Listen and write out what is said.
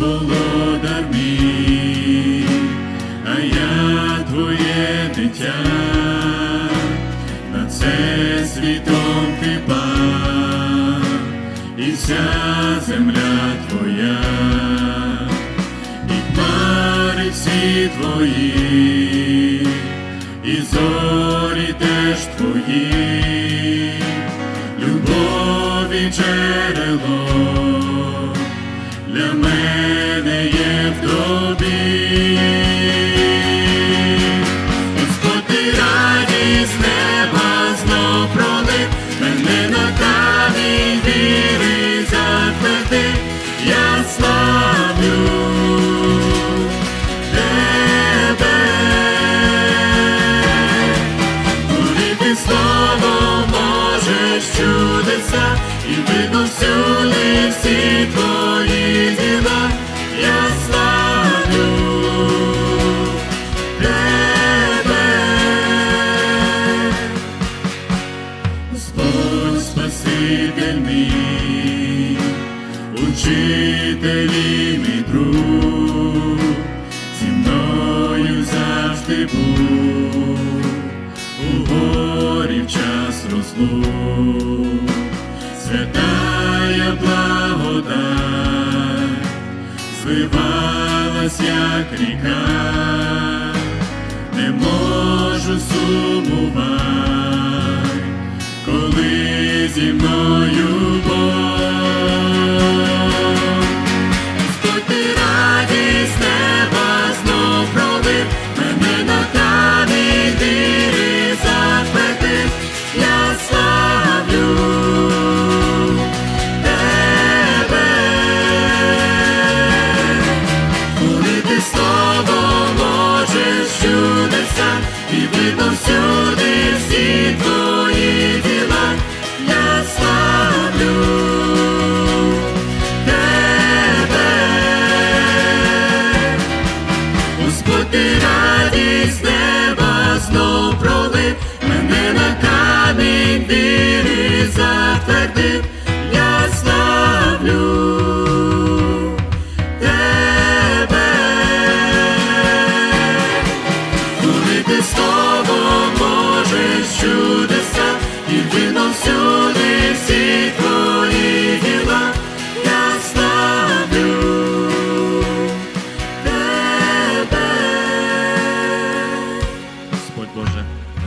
володар мій, а я твоє дитя, на це світом ти пав, і вся земля твоя, і хмари всі твої, і зорі теж твої, любові джерело для мене є в тобі. Господь ти радість неба знов пролив, мене на камінь віри затвердив, я славлю тебе. Творити слово можеш чудеса, і видно всюди Спаситель мій, учитель і мій друг, зі мною завжди був, у горі в час розлук, святая благодать, зливалась, як ріка, не можу сумувати, non